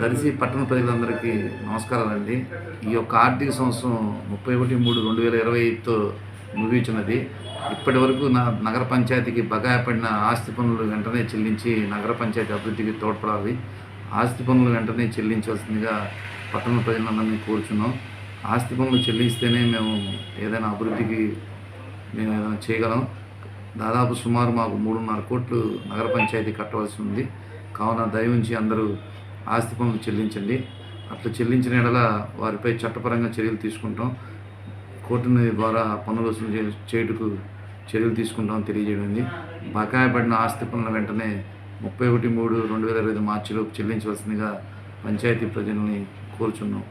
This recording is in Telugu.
దర్శి పట్టణ ప్రజలందరికీ నమస్కారాలండి. ఈ యొక్క ఆర్థిక సంవత్సరం ముప్పై ఒకటి మూడు రెండు వేల ఇరవై ఐదుతో ముగించినది ఇప్పటి వరకు నా నగర పంచాయతీకి బకాయి పడిన ఆస్తి పనులు వెంటనే చెల్లించి నగర పంచాయతీ అభివృద్ధికి తోడ్పడాలి. ఆస్తి పనులు వెంటనే చెల్లించవలసిందిగా పట్టణ ప్రజలందరినీ కోరుచున్నాం. ఆస్తి పనులు చెల్లిస్తేనే మేము ఏదైనా అభివృద్ధికి మేము ఏదైనా చేయగలం. దాదాపు సుమారు మాకు మూడున్నర కోట్లు నగర పంచాయతీ కట్టవలసి ఉంది. కావున దయ ఉంచి అందరూ ఆస్తి పనులు చెల్లించండి. అట్లా చెల్లించిన ఎడల వారిపై చట్టపరంగా చర్యలు తీసుకుంటాం. కోర్టుని ద్వారా పన్నులు వసూలు చేయుటకు చర్యలు తీసుకుంటామని తెలియజేయడింది బకాయి పడిన ఆస్తి పనుల వెంటనే ముప్పై ఒకటి మూడు రెండు వేల ఇరవై ఐదు మార్చిలోపు చెల్లించవలసిందిగా పంచాయతీ ప్రజల్ని కోరుచున్నాం.